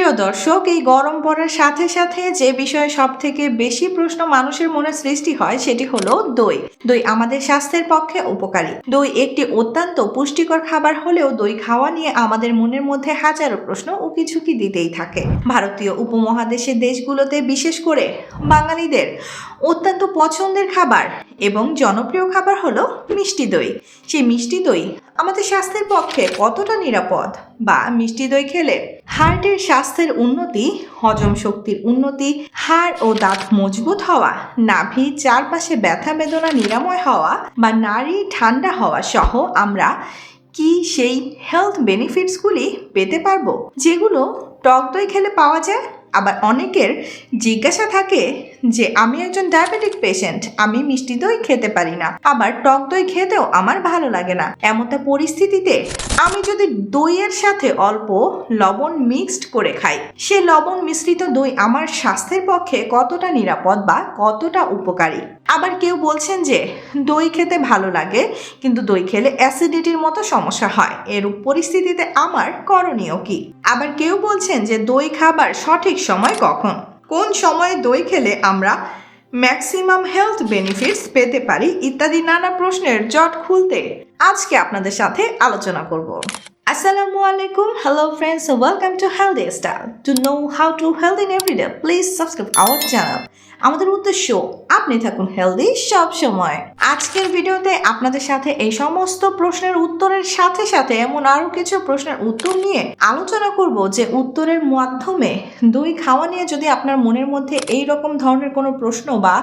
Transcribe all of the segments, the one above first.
প্রিয় দর্শক, এই গরম পড়ার সাথে সাথে যে বিষয়ে সব থেকে বেশি প্রশ্ন মানুষের মনে সৃষ্টি হয় সেটি হলো দই। দই আমাদের স্বাস্থ্যের পক্ষে উপকারী। দই একটি অত্যন্ত পুষ্টিকর খাবার হলেও দই খাওয়া নিয়ে আমাদের মনের মধ্যে হাজারো প্রশ্ন উকিঝুঁকি দিতেই থাকে। ভারতীয় উপমহাদেশের দেশগুলোতে বিশেষ করে বাঙালিদের অত্যন্ত পছন্দের খাবার এবং জনপ্রিয় খাবার হলো মিষ্টি দই। সেই মিষ্টি দই আমাদের স্বাস্থ্যের পক্ষে কতটা নিরাপদ? বা মিষ্টি দই খেলে হার্টের স্বাস্থ্যের উন্নতি, হজম শক্তির উন্নতি, হাড় ও দাঁত মজবুত হওয়া, নাভি চারপাশে ব্যথা বেদনা নিরাময় হওয়া বা নারী ঠান্ডা হওয়া সহ আমরা কি সেই হেলথ বেনিফিটসগুলি পেতে পারব? যেগুলো টক দই খেলে পাওয়া যায়? আবার অনেকের জিজ্ঞাসা থাকে যে, আমি একজন ডায়াবেটিক পেশেন্ট আমি মিষ্টি দই খেতে পারি না। আবার টক দই খেতেও আমার ভালো লাগে না। এমনটা পরিস্থিতিতে আমি যদি দইয়ের সাথে অল্প লবণ মিক্সড করে খাই, সে লবণ মিশ্রিত দই আমার স্বাস্থ্যের পক্ষে কতটা নিরাপদ বা কতটা উপকারী? আবার কেউ বলছেন যে দই খেতে ভালো লাগে, কিন্তু দই খেলে অ্যাসিডিটির মতো সমস্যা হয়। এরূপ পরিস্থিতিতে আমার করণীয় কি? আবার কেউ বলছেন যে দই খাবার সঠিক সময় কখন? কোন সময়ে দই খেলে আমরা ম্যাক্সিমাম হেলথ বেনিফিটস পেতে পারি ইত্যাদি নানা প্রশ্নের জট খুলতে আজকে আপনাদের সাথে আলোচনা করব। আসসালামু আলাইকুম hello friends welcome to healthy style to know how to healthy in everyday please subscribe our channel আমাদের উদ্দেশ্য, আপনি থাকুন হেলদি সব সময়। আজকের ভিডিওতে আপনাদের সাথে এই সমস্ত প্রশ্নের উত্তরের সাথে সাথে এমন আরও কিছু প্রশ্নের উত্তর নিয়ে আলোচনা করব যে উত্তরের মাধ্যমে দই খাওয়া নিয়ে যদি আপনার মনের মধ্যে এই রকম ধরনের কোনো প্রশ্ন বা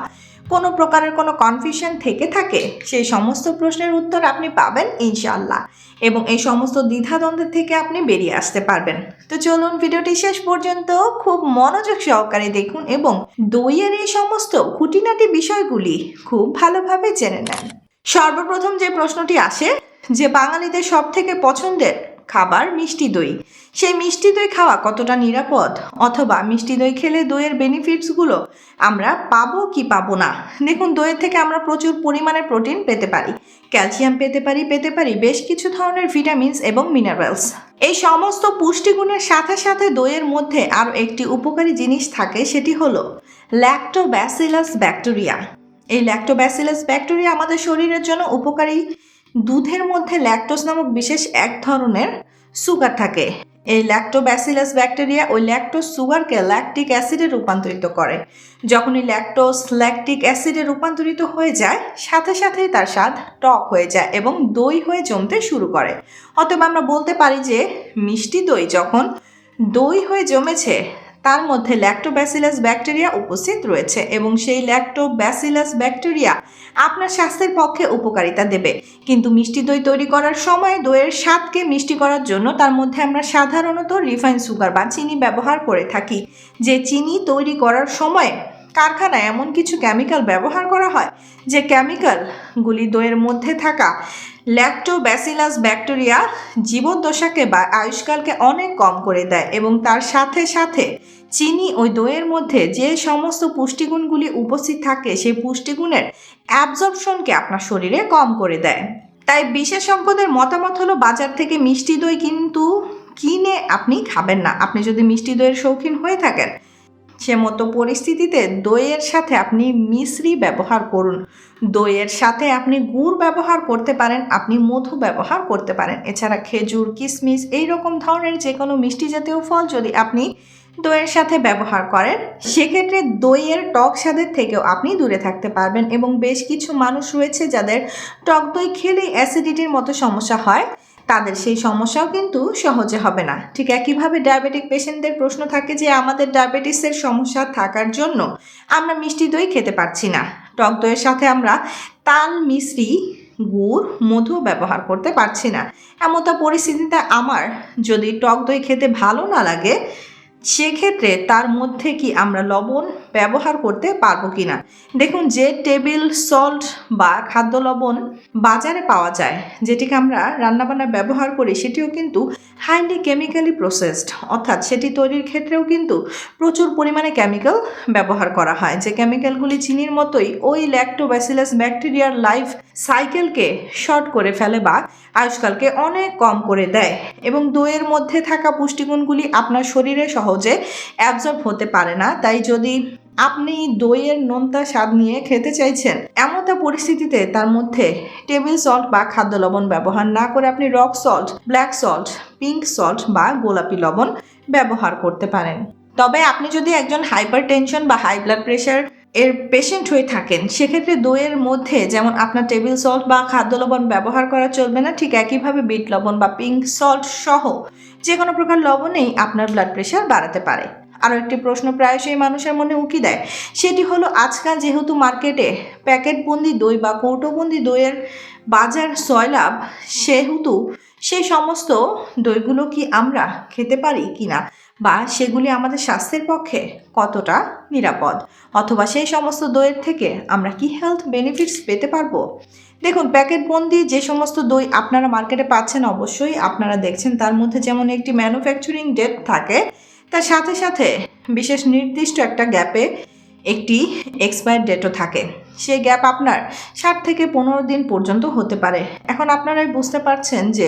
কোনো প্রকারের কোনো কনফিউশন থেকে থাকে? সেই সমস্ত প্রশ্নের উত্তর আপনি পাবেন ইনশাল্লাহ এবং এই সমস্ত দ্বিধাদ্বন্দ্বের থেকে আপনি বেরিয়ে আসতে পারবেন। তো চলুন ভিডিওটি শেষ পর্যন্ত খুব মনোযোগ সহকারে দেখুন এবং দইয়ের এই সমস্ত খুঁটিনাটি বিষয়গুলি খুব ভালোভাবে জেনে নেন। সর্বপ্রথম যে প্রশ্নটি আসে, যে বাঙালিদের সব থেকে পছন্দের খাবার মিষ্টি দই। সেই মিষ্টি দই খাওয়া কতটা নিরাপদ? অথবা মিষ্টি দই খেলে দইয়ের বেনিফিটসগুলো আমরা পাবো কি পাবো না? দেখুন, দইয়ের থেকে আমরা প্রচুর পরিমাণে প্রোটিন পেতে পারি। ক্যালসিয়াম পেতে পারি পেতে পারি বেশ কিছু ধরনের ভিটামিনস এবং মিনারেলস এই সমস্ত পুষ্টিগুণের সাথে সাথে দইয়ের মধ্যে আরও একটি উপকারী জিনিস থাকে, সেটি হলো ল্যাক্টোব্যাসিলাস ব্যাকটেরিয়া এই ল্যাক্টোব্যাসিলাস ব্যাকটেরিয়া আমাদের শরীরের জন্য উপকারী দুধের মধ্যে ল্যাকটোস নামক বিশেষ এক ধরনের সুগার থাকে। এই ল্যাক্টোব্যাসিলাস ব্যাকটেরিয়া ওই ল্যাকটোস সুগারকে ল্যাকটিক অ্যাসিডে রূপান্তরিত করে। যখন ল্যাকটোস ল্যাকটিক অ্যাসিডে রূপান্তরিত হয়ে যায়, সাথে সাথেই তার স্বাদ টক হয়ে যায় এবং দই হয়ে জমতে শুরু করে। অতএব আমরা বলতে পারি যে মিষ্টি দই যখন দই হয়ে জমেছে তার মধ্যে ল্যাক্টোব্যাসিলাস ব্যাকটেরিয়া উপস্থিত রয়েছে এবং সেই ল্যাক্টোব্যাসিলাস ব্যাকটেরিয়া আপনার স্বাস্থ্যের পক্ষে উপকারিতা দেবে। কিন্তু মিষ্টি দই তৈরি করার সময় দইয়ের স্বাদকে মিষ্টি করার জন্য তার মধ্যে আমরা সাধারণত রিফাইন সুগার বা চিনি ব্যবহার করে থাকি। যে চিনি তৈরি করার সময় কারখানায় এমন কিছু কেমিক্যাল ব্যবহার করা হয়, যে কেমিক্যালগুলি দইয়ের মধ্যে থাকা ল্যাক্টোব্যাসিলাস ব্যাকটেরিয়া জীবদ্দশাকে বা আয়ুষ্কালকে অনেক কম করে দেয় এবং তার সাথে সাথে চিনি ওই দইয়ের মধ্যে যে সমস্ত পুষ্টিগুণগুলি উপস্থিত থাকে, সেই পুষ্টিগুণের অ্যাবজর্পশনকে আপনার শরীরে কম করে দেয়। তাই বিশেষজ্ঞদের মতামত হলো, বাজার থেকে মিষ্টি দই কিন্তু কিনে আপনি খাবেন না। আপনি যদি মিষ্টি দইয়ের শৌখিন হয়ে থাকেন সে মতো পরিস্থিতিতে দইয়ের সাথে আপনি মিশ্রি ব্যবহার করুন। দইয়ের সাথে আপনি গুড় ব্যবহার করতে পারেন, আপনি মধু ব্যবহার করতে পারেন। এছাড়া খেজুর কিশমিশ এই রকম ধরনের যে কোনো মিষ্টি জাতীয় ফল যদি আপনি দইয়ের সাথে ব্যবহার করেন, সেক্ষেত্রে দইয়ের টক স্বাদের থেকেও আপনি দূরে থাকতে পারবেন এবং বেশ কিছু মানুষ রয়েছে যাদের টক দই খেলেই অ্যাসিডিটির মতো সমস্যা হয়। তাদের সেই সমস্যাও কিন্তু সহজে হবে না। ঠিক একইভাবে ডায়াবেটিক পেশেন্টদের প্রশ্ন থাকে যে, আমাদের ডায়াবেটিসের সমস্যা থাকার জন্য আমরা মিষ্টি দই খেতে পারছি না। টক দইয়ের সাথে আমরা তাল মিশ্রি গুড়, মধু ব্যবহার করতে পারছি না। এমনটা পরিস্থিতিতে আমার যদি টক দই খেতে ভালো না লাগে, সেক্ষেত্রে তার মধ্যে কি আমরা লবণ ব্যবহার করতে পারব কি না দেখুন, যে টেবিল, সল্ট বা খাদ্য লবণ বাজারে পাওয়া যায়, যেটিকে আমরা রান্নাবান্না ব্যবহার করি, সেটিও কিন্তু হাইলি কেমিক্যালি প্রসেসড অর্থাৎ সেটি তৈরির ক্ষেত্রেও কিন্তু প্রচুর পরিমাণে কেমিক্যাল ব্যবহার করা হয়। যে কেমিক্যালগুলি চিনির মতোই ওই ল্যাক্টোব্যাসিলাস ব্যাকটেরিয়ার লাইফ সাইকেলকে শর্ট করে ফেলে বা আয়ুষ্কালকে অনেক কম করে দেয় এবং দইয়ের মধ্যে থাকা পুষ্টিগুণগুলি আপনার শরীরে সহজে অ্যাবজর্ব হতে পারে না। তাই যদি আপনি দইয়ের নোনতা স্বাদ নিয়ে খেতে চাইছেন, এমনটা পরিস্থিতিতে তার মধ্যে টেবিল সল্ট বা খাদ্য লবণ ব্যবহার না করে আপনি rock salt black salt pink salt বা গোলাপি লবণ ব্যবহার করতে পারেন। তবে আপনি যদি একজন হাইপার টেনশন বা হাই ব্লাড প্রেশার এর পেশেন্ট হয়ে থাকেন, সেক্ষেত্রে দইয়ের মধ্যে যেমন আপনার টেবিল সল্ট বা খাদ্য লবণ ব্যবহার করা চলবে না, ঠিক একইভাবে বিট লবণ বা পিঙ্ক সল্ট সহ যে কোনো প্রকার লবণেই আপনার ব্লাড প্রেশার বাড়াতে পারে। আরও একটি প্রশ্ন প্রায়শই মানুষের মনে উঁকি দেয়। সেটি হলো, আজকাল যেহেতু মার্কেটে প্যাকেটবন্দি দই বা কৌটোবন্দি দইয়ের বাজার সয়লাভ সেহেতু সেই সমস্ত দইগুলো কি আমরা খেতে পারি কিনা বা সেগুলি আমাদের স্বাস্থ্যের পক্ষে কতটা নিরাপদ? অথবা সেই সমস্ত দইয়ের থেকে আমরা কি হেলথ বেনিফিটস পেতে পারব? দেখুন, প্যাকেটবন্দি যে সমস্ত দই আপনারা মার্কেটে পাচ্ছেন, অবশ্যই আপনারা দেখছেন, তার মধ্যে যেমন একটি ম্যানুফ্যাকচারিং ডেট থাকে তার সাথে সাথে বিশেষ নির্দিষ্ট একটা গ্যাপে একটি এক্সপায়ার ডেটও থাকে। সেই গ্যাপ আপনার ষাট থেকে পনেরো দিন পর্যন্ত হতে পারে। এখন আপনারাই বুঝতে পারছেন যে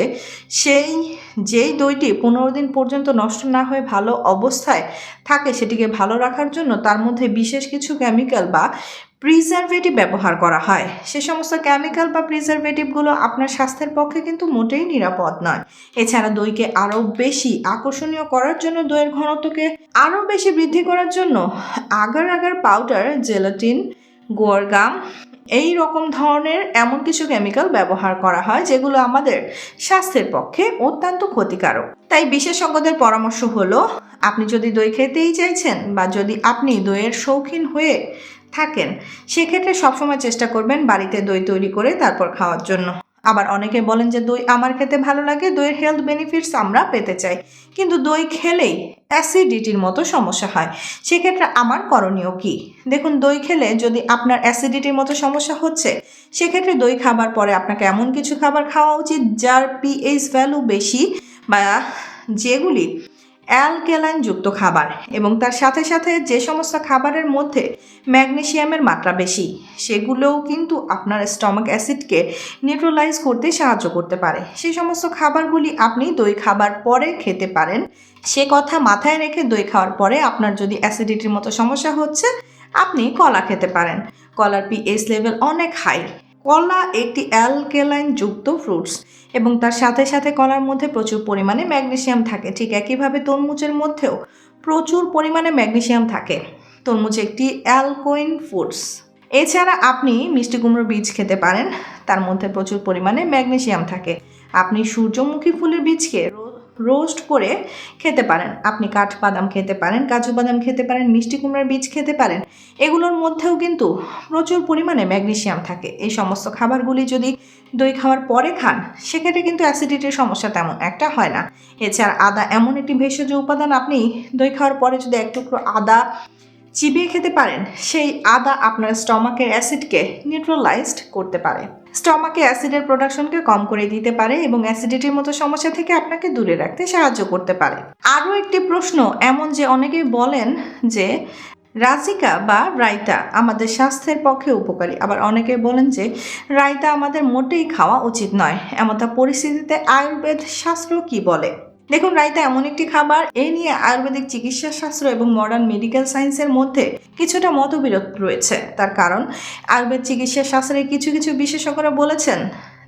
সেই, যেই দইটি পনেরো দিন পর্যন্ত নষ্ট না হয়ে ভালো অবস্থায় থাকে সেটিকে ভালো রাখার জন্য তার মধ্যে বিশেষ কিছু কেমিক্যাল বা প্রিজারভেটিভ ব্যবহার করা হয়। সে সমস্ত কেমিক্যাল বা প্রিজারভেটিভগুলো আপনার স্বাস্থ্যের পক্ষে কিন্তু মোটেই নিরাপদ নয়। এছাড়া দইকে আরও বেশি আকর্ষণীয় করার জন্য দইয়ের ঘনত্বকে আরও বেশি বৃদ্ধি করার জন্য agar agar powder gelatin guar gum এই রকম ধরনের এমন কিছু কেমিক্যাল ব্যবহার করা হয় যেগুলো আমাদের স্বাস্থ্যের পক্ষে অত্যন্ত ক্ষতিকারক। তাই বিশেষজ্ঞদের পরামর্শ হলো, আপনি যদি দই খেতেই চাইছেন বা যদি আপনি দইয়ের শৌখিন হয়ে থাকেন। সেক্ষেত্রে সবসময় চেষ্টা করবেন বাড়িতে দই তৈরি করে তারপর খাওয়ার জন্য। আবার অনেকে বলেন যে, দই আমার খেতে ভালো লাগে, দইয়ের হেলথ বেনিফিটস আমরা পেতে চাই। কিন্তু দই খেলেই অ্যাসিডিটির মতো সমস্যা হয়। সেক্ষেত্রে আমার করণীয় কি? দেখুন, দই খেলে যদি আপনার অ্যাসিডিটির মতো সমস্যা হচ্ছে, সেক্ষেত্রে দই খাবার পরে আপনাকে এমন কিছু খাবার খাওয়া উচিত যার পিএইচ ভ্যালু বেশি বা যেগুলি অ্যালকেলাইন যুক্ত খাবার এবং তার সাথে সাথে যে সমস্ত খাবারের মধ্যে ম্যাগনেশিয়ামের মাত্রা বেশি, সেগুলোও কিন্তু আপনার স্টমাক অ্যাসিডকে নিউট্রোলাইজ করতে সাহায্য করতে পারে। সেই সমস্ত খাবারগুলি আপনি দই খাবার পরে খেতে পারেন। সে কথা মাথায় রেখে দই খাওয়ার পরে আপনার যদি অ্যাসিডিটির মতো সমস্যা হচ্ছে, আপনি কলা খেতে পারেন। কলার পিএইচ লেভেল অনেক হাই কলা একটি অ্যালকেলাইন যুক্ত ফ্রুটস এবং তার সাথে সাথে কলার মধ্যে প্রচুর পরিমাণে ম্যাগনেশিয়াম থাকে। ঠিক একইভাবে তরমুজের মধ্যেও প্রচুর পরিমাণে ম্যাগনেশিয়াম থাকে। তরমুজ একটি অ্যালকোইন ফুডস এছাড়া আপনি মিষ্টি কুমড়ো বীজ খেতে পারেন, তার মধ্যে প্রচুর পরিমাণে ম্যাগনেশিয়াম থাকে। আপনি সূর্যমুখী ফুলের বীজকে রোস্ট করে খেতে পারেন। আপনি কাঠবাদাম খেতে পারেন, কাজু বাদাম খেতে পারেন, মিষ্টি কুমড়ার বীজ খেতে পারেন। এগুলোর মধ্যেও কিন্তু প্রচুর পরিমাণে ম্যাগনেসিয়াম থাকে। এই সমস্ত খাবারগুলি যদি দই খাওয়ার পরে খান, সেক্ষেত্রে কিন্তু অ্যাসিডিটির সমস্যা তেমন একটা হয় না। এছাড়া আদা এমন একটি ভেষজ উপাদান আপনি দই খাওয়ার পরে যদি এক টুকরো আদা চিবিয়ে খেতে পারেন, সেই আদা আপনার স্টমাকের অ্যাসিডকে নিউট্রালাইজড করতে পারে। স্টমাকে অ্যাসিডের প্রোডাকশনকে কম করে দিতে পারে এবং অ্যাসিডিটির মতো সমস্যা থেকে আপনাকে দূরে রাখতে সাহায্য করতে পারে। আরও একটি প্রশ্ন, এমন যে অনেকেই বলেন যে রাজিকা বা রায়তা আমাদের স্বাস্থ্যের পক্ষে উপকারী। আবার অনেকে বলেন যে রায়তা আমাদের মোটেই খাওয়া উচিত নয়। এমনটা পরিস্থিতিতে আয়ুর্বেদ শাস্ত্র কি বলে? দেখুন, রায়তা এমন একটি খাবার। এই নিয়ে আয়ুর্বেদিক চিকিৎসা শাস্ত্র এবং মডার্ন মেডিকেল সায়েন্সের মধ্যে কিছুটা মতবিরোধ রয়েছে। তার কারণ, আয়ুর্বেদ চিকিৎসা শাস্ত্রে কিছু কিছু বিশেষজ্ঞরা বলেছেন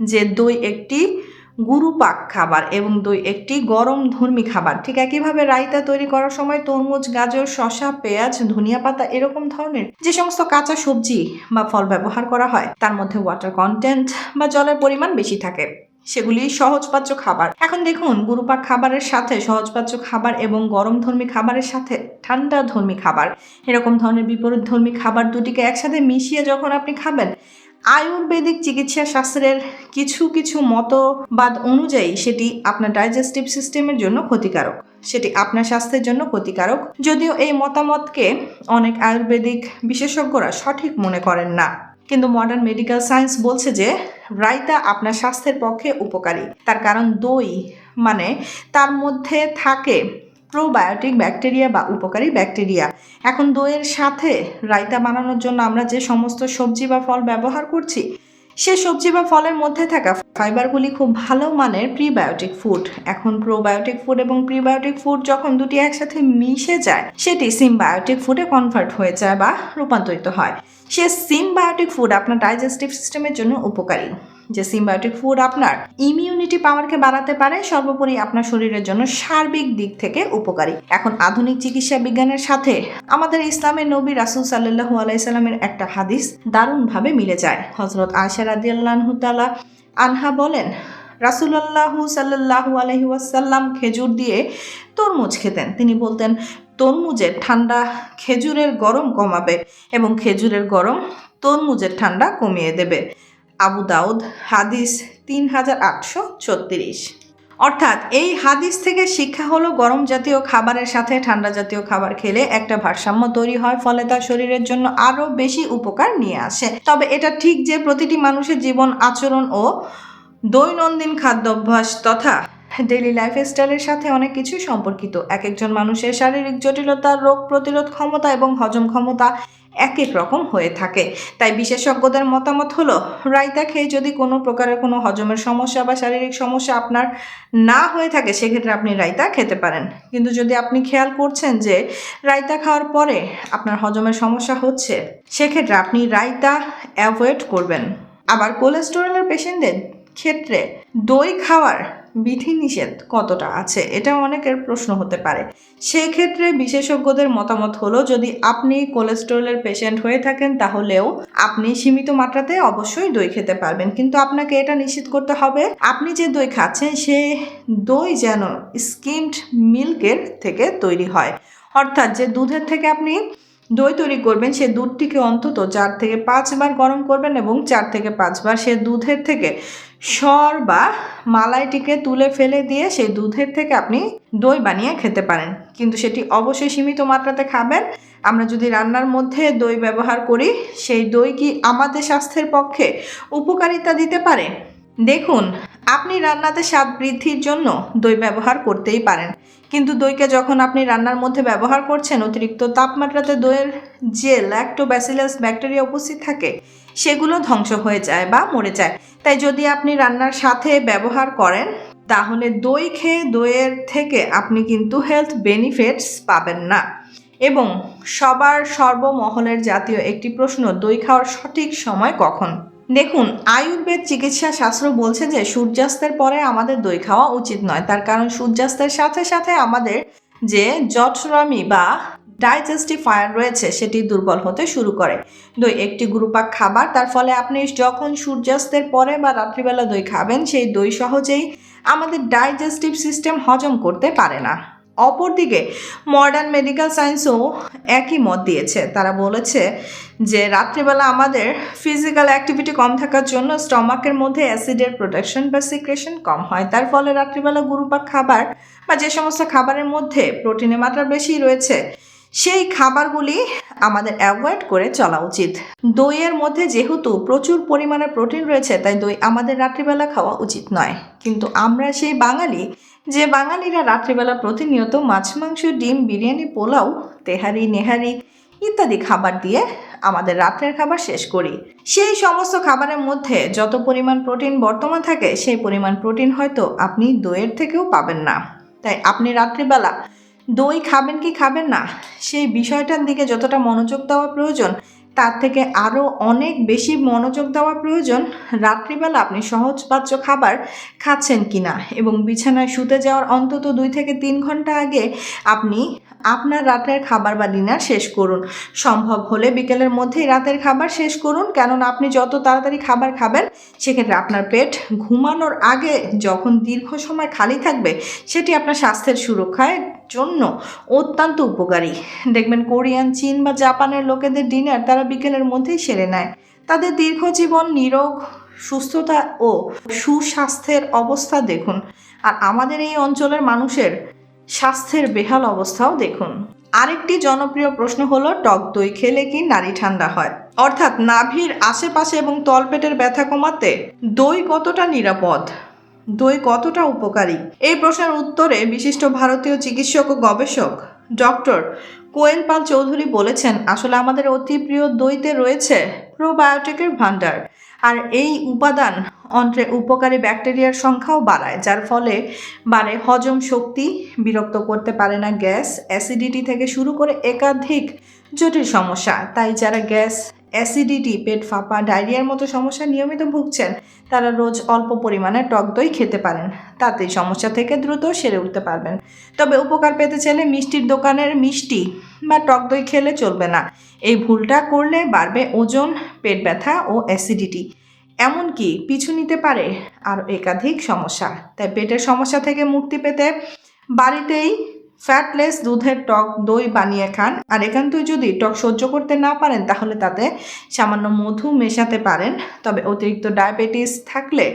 যে, দই একটি গুরুপাক খাবার এবং দই একটি গরম ধর্মী খাবার। ঠিক একইভাবে রায়তা তৈরি করার সময় তরমুজ, গাজর, শসা, পেঁয়াজ, ধনিয়া পাতা এরকম ধরনের যে সমস্ত কাঁচা সবজি বা ফল ব্যবহার করা হয়, তার মধ্যে ওয়াটার কন্টেন্ট বা জলের পরিমাণ বেশি থাকে। সেগুলি সহজপাচ্য খাবার। এখন দেখুন, গুরুপাক খাবারের সাথে সহজপাচ্য খাবার এবং গরম ধর্মী খাবারের সাথে ঠান্ডা ধর্মী খাবার। এরকম ধরনের বিপরীত ধর্মী খাবার দুটিকে একসাথে মিশিয়ে যখন আপনি খাবেন, আয়ুর্বেদিক চিকিৎসা শাস্ত্রের কিছু কিছু মতবাদ অনুযায়ী সেটি আপনার ডাইজেস্টিভ সিস্টেমের জন্য ক্ষতিকারক, সেটি আপনার স্বাস্থ্যের জন্য ক্ষতিকারক। যদিও এই মতামতকে অনেক আয়ুর্বেদিক বিশেষজ্ঞরা সঠিক মনে করেন না। কিন্তু মডার্ন মেডিকেল সায়েন্স বলছে যে, রায়তা আপনার স্বাস্থ্যের পক্ষে উপকারী। তার কারণ দই মানে তার মধ্যে থাকে প্রোবায়োটিক ব্যাকটেরিয়া বা উপকারী ব্যাকটেরিয়া এখন দইয়ের সাথে রায়তা বানানোর জন্য আমরা যে সমস্ত সবজি বা ফল ব্যবহার করছি, সে সবজি বা ফলের মধ্যে থাকা ফাইবারগুলি খুব ভালো মানের প্রিবায়োটিক ফুড এখন প্রোবায়োটিক ফুড এবং প্রিবায়োটিক ফুড যখন দুটি একসাথে মিশে যায়, সেটি সিমবায়োটিক ফুডে কনভার্ট হয়ে যায় বা রূপান্তরিত হয়। সে সিমবায়োটিক ফুড আপনার ডাইজেস্টিভ সিস্টেমের জন্য উপকারী। যে সিমবায়োটিক ফুড আপনার ইমিউনিটি পাওয়ারকে বাড়াতে পারে, সর্বোপরি আপনার শরীরের জন্য সার্বিক দিক থেকে উপকারী। এখন আধুনিক চিকিৎসা বিজ্ঞানের সাথে আমাদের ইসলামের নবী রাসুল সাল্লাহু আলাইসাল্লামের একটা হাদিস দারুণভাবে মিলে যায়। হজরত আয়সা রাদিয়াল্লাহু তাআলা আনহা বলেন রাসুলাল্লাহু সাল্লাহু আলহি ওয়াসাল্লাম খেজুর দিয়ে তরমুজ খেতেন। তিনি বলতেন তরমুজের ঠান্ডা খেজুরের গরম কমাবে এবং খেজুরের গরম তরমুজের ঠান্ডা কমিয়ে দেবে। আবু দাউদ, হাদিস তিন হাজার আটশো ছত্রিশ। অর্থাৎ এই হাদিস থেকে শিক্ষা হলো গরম জাতীয় খাবারের সাথে ঠান্ডা জাতীয় খাবার খেলে একটা ভারসাম্য তৈরি হয়, ফলে তার শরীরের জন্য আরও বেশি উপকার নিয়ে আসে। তবে এটা ঠিক যে প্রতিটি মানুষের জীবন আচরণ ও দৈনন্দিন খাদ্যাভ্যাস তথা ডেইলি লাইফস্টাইলের সাথে অনেক কিছু সম্পর্কিত। এক একজন মানুষের শারীরিক জটিলতা, রোগ প্রতিরোধ ক্ষমতা এবং হজম ক্ষমতা এক এক রকম হয়ে থাকে। তাই বিশেষজ্ঞদের মতামত হলো রায়তা খেয়ে যদি কোনো প্রকারের কোনো হজমের সমস্যা বা শারীরিক সমস্যা আপনার না হয়ে থাকে, সেক্ষেত্রে আপনি রায়তা খেতে পারেন। কিন্তু যদি আপনি খেয়াল করছেন যে রায়তা খাওয়ার পরে আপনার হজমের সমস্যা হচ্ছে, সেক্ষেত্রে আপনি রায়তা অ্যাভয়েড করবেন। আবার কোলেস্টেরলের পেশেন্টদের ক্ষেত্রে দই খাওয়ার বিধিনিষেধ কতটা আছে? এটা অনেকের প্রশ্ন হতে পারে। সেই ক্ষেত্রে বিশেষজ্ঞদের মতামত হলো, যদি আপনি কোলেস্টেরলের পেশেন্ট হয়ে থাকেন, তাহলেও আপনি সীমিত মাত্রাতে অবশ্যই দই খেতে পারবেন। কিন্তু আপনাকে এটা নিশ্চিত করতে হবে, আপনি যে দই খাচ্ছেন, সে দই যেন স্কিমড মিল্কের থেকে তৈরি হয়। অর্থাৎ যে দুধের থেকে আপনি দই তৈরি করবেন, সে দুধটিকে অন্তত চার থেকে পাঁচবার গরম করবেন এবং চার থেকে পাঁচবার সে দুধের থেকে সর বা মালাইটিকে তুলে ফেলে দিয়ে সেই দুধের থেকে আপনি দই বানিয়ে খেতে পারেন। কিন্তু সেটি অবশ্যই সীমিত মাত্রাতে খাবেন। আমরা যদি রান্নার মধ্যে দই ব্যবহার করি, সেই দই কি আমাদের স্বাস্থ্যের পক্ষে উপকারিতা দিতে পারে? দেখুন আপনি রান্নাতে স্বাদ বৃদ্ধির জন্য দই ব্যবহার করতেই পারেন। কিন্তু দইকে যখন আপনি রান্নার মধ্যে ব্যবহার করছেন, অতিরিক্ত তাপমাত্রাতে দইয়ের যে ল্যাক্টোব্যাসিলাস ব্যাকটেরিয়া উপস্থিত থাকে, সেগুলো ধ্বংস হয়ে যায় বা মরে যায়। তাই যদি আপনি রান্নার সাথে ব্যবহার করেন, তাহলে দই খেয়ে দইয়ের থেকে আপনি কিন্তু হেলথ বেনিফিটস পাবেন না। এবং সবার সর্বমহলের জাতীয় একটি প্রশ্ন, দই খাওয়ার সঠিক সময় কখন? দেখুন, আয়ুর্বেদ চিকিৎসা শাস্ত্র বলছে যে সূর্যাস্তের পরে আমাদের দই খাওয়া উচিত নয়। তার কারণ সূর্যাস্তের সাথে সাথে আমাদের যে জঠরামি বা ডাইজেস্টিভ ফায়ার রয়েছে, সেটি দুর্বল হতে শুরু করে। দই একটি গুরুপাক খাবার, তার ফলে আপনি যখন সূর্যাস্তের পরে বা রাত্রিবেলা দই খাবেন, সেই দই সহজেই আমাদের ডাইজেস্টিভ সিস্টেম হজম করতে পারে না। অপরদিকে মডার্ন মেডিকেল সায়েন্সও একই মত দিয়েছে। তারা বলেছে যে, রাত্রিবেলা আমাদের ফিজিক্যাল অ্যাক্টিভিটি কম থাকার জন্য স্টমাকের মধ্যে অ্যাসিডের প্রোডাকশন বা সিক্রেশন কম হয়। তার ফলে রাত্রিবেলা গুরুপাক খাবার বা যে সমস্ত খাবারের মধ্যে প্রোটিনের মাত্রা বেশি রয়েছে, সেই খাবারগুলি আমাদের অ্যাভয়েড করে চলা উচিত। দইয়ের মধ্যে যেহেতু প্রচুর পরিমাণে প্রোটিন রয়েছে, তাই দই আমাদের রাত্রিবেলা খাওয়া উচিত নয়। কিন্তু আমরা সেই বাঙালি যে বাঙালিরা রাত্রিবেলা প্রতিনিয়ত মাছ, মাংস, ডিম, বিরিয়ানি, পোলাও, তেহারি, নেহারি ইত্যাদি খাবার দিয়ে আমাদের রাত্রের খাবার শেষ করি। সেই সমস্ত খাবারের মধ্যে যত পরিমাণ প্রোটিন বর্তমান থাকে, সেই পরিমাণ প্রোটিন হয়তো আপনি দইয়ের থেকেও পাবেন না। তাই আপনি রাত্রিবেলা দই খাবেন কি খাবেন না, সেই বিষয়টার দিকে যতটা মনোযোগ দেওয়া প্রয়োজন তার থেকে আরও অনেক বেশি মনোযোগ দেওয়া প্রয়োজন, রাত্রিবেলা আপনি সহজপাচ্য খাবার খাচ্ছেন কি না এবং বিছানায় শুতে যাওয়ার অন্তত দুই থেকে তিন ঘণ্টা আগে আপনি আপনার রাতের খাবার বা ডিনার শেষ করুন। সম্ভব হলে বিকেলের মধ্যেই রাতের খাবার শেষ করুন, কেননা আপনি যত তাড়াতাড়ি খাবার খাবেন, সেক্ষেত্রে আপনার পেট ঘুমানোর আগে যখন দীর্ঘ সময় খালি থাকবে, সেটি আপনার স্বাস্থ্যের সুরক্ষায় জন্য অত্যন্ত উপকারী। দেখবেন কোরিয়ান, চীন বা জাপানের লোকেদের ডিনার তারা বিকেলের মধ্যেই সেরে নেয়। তাদের দীর্ঘ জীবন নিরোগ, সুস্থতা ও সুস্বাস্থ্যের অবস্থা দেখুন। আর আমাদের এই অঞ্চলের মানুষের স্বাস্থ্যের বেহাল অবস্থাও দেখুন। আরেকটি জনপ্রিয় প্রশ্ন হলো, টক দই খেলে কি নারী ঠান্ডা হয়? অর্থাৎ নাভির আশেপাশে এবং তলপেটের ব্যথা কমাতে দই কতটা নিরাপদ? দই কতটা উপকারী? এই প্রশ্নের উত্তরে বিশিষ্ট ভারতীয় চিকিৎসক ও গবেষক ডক্টর কোয়েল পাল চৌধুরী বলেছেন, আসলে আমাদের অতি প্রিয় দইতে রয়েছে প্রোবায়োটিকের ভাণ্ডার। আর এই উপাদান অন্ত্রে উপকারী ব্যাকটেরিয়ার সংখ্যাও বাড়ায়, যার ফলে বাড়ে হজম শক্তি বিরক্ত করতে পারে না গ্যাস, অ্যাসিডিটি থেকে শুরু করে একাধিক জটিল সমস্যা। তাই যারা গ্যাস অ্যাসিডিটি, পেট ফাঁপা, ডায়রিয়ার মতো সমস্যা নিয়মিত ভুগছেন, তারা রোজ অল্প পরিমাণে টক দই খেতে পারেন। তাতে সমস্যা থেকে দ্রুত সেরে উঠতে পারবেন। তবে উপকার পেতে চাইলে মিষ্টির দোকানের মিষ্টি বা টক দই খেলে চলবে না। এই ভুলটা করলে বাড়বে ওজন, পেট ব্যথা ও অ্যাসিডিটি। এমনকি পিছু নিতে পারে আরও একাধিক সমস্যা। তাই পেটের সমস্যা থেকে মুক্তি পেতে বাড়িতেই ফ্যাটলেস, দুধের টক, দই বানিয়ে খান। আর একান্তই যদি টক সহ্য করতে না পারেন, তাহলে তাতে সামান্য মধু মেশাতে পারেন। তবে অতিরিক্ত ডায়াবেটিস থাকলে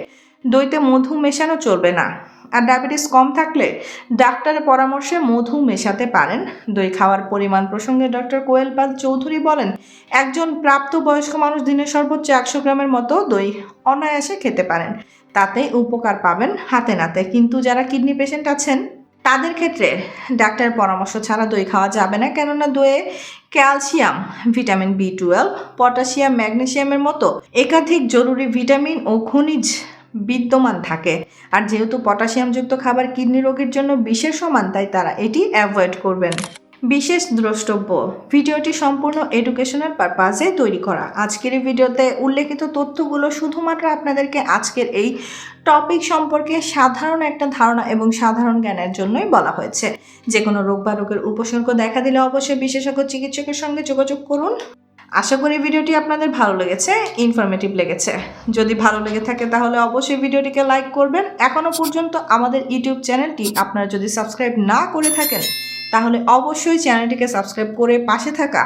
দইতে মধু মেশানো চলবে না। আর ডায়াবেটিস কম থাকলে ডাক্তারের পরামর্শে মধু মেশাতে পারেন। দই খাওয়ার পরিমাণ প্রসঙ্গে ডক্টর কোয়েল পাল চৌধুরী বলেন, একজন প্রাপ্তবয়স্ক মানুষ দিনে সর্বোচ্চ একশো গ্রামের মতো দই অনায়াসে খেতে পারেন। তাতে উপকার পাবেন হাতে নাতে। কিন্তু যারা কিডনি পেশেন্ট আছেন তাদের ক্ষেত্রে ডাক্তার পরামর্শ ছাড়া দই খাওয়া যাবে না, কেননা দইয়ে calcium, vitamin B twelve potassium, ম্যাগনেশিয়ামের মতো একাধিক জরুরি ভিটামিন ও খনিজ বিদ্যমান থাকে। আর যেহেতু পটাশিয়ামযুক্ত খাবার কিডনি রোগের জন্য বিশেষ সমান, তাই তারা এটি অ্যাভয়েড করবেন। বিশেষ দ্রষ্টব্য। ভিডিওটি সম্পূর্ণ এডুকেশনাল পারপাজে তৈরি করা। আজকের এই ভিডিওতে উল্লেখিত তথ্যগুলো শুধুমাত্র আপনাদেরকে আজকের এই টপিক সম্পর্কে সাধারণ একটা ধারণা এবং সাধারণ জ্ঞানের জন্যই বলা হয়েছে। যে কোনো রোগ বা রোগের উপসর্গ দেখা দিলে অবশ্যই বিশেষজ্ঞ চিকিৎসকের সঙ্গে যোগাযোগ করুন। আশা করি ভিডিওটি আপনাদের ভালো লেগেছে ইনফরমেটিভ লেগেছে। যদি ভালো লেগে থাকে তাহলে অবশ্যই ভিডিওটিকে লাইক করবেন। এখনও পর্যন্ত আমাদের ইউটিউব চ্যানেলটি আপনারা যদি সাবস্ক্রাইব না করে থাকেন তাহলে অবশ্যই চ্যানেলটিকে সাবস্ক্রাইব করে পাশে থাকা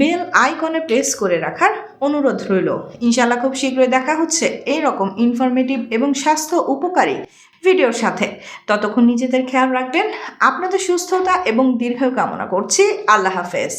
বেল আইকনে প্রেস করে রাখার অনুরোধ রইল। ইনশাল্লাহ খুব শীঘ্রই দেখা হচ্ছে এই রকম ইনফরমেটিভ এবং স্বাস্থ্য উপকারী ভিডিওর সাথে। ততক্ষণ নিজেদের খেয়াল রাখবেন, আপনাদের সুস্থতা এবং দীর্ঘ কামনা করছি। আল্লাহ হাফেজ।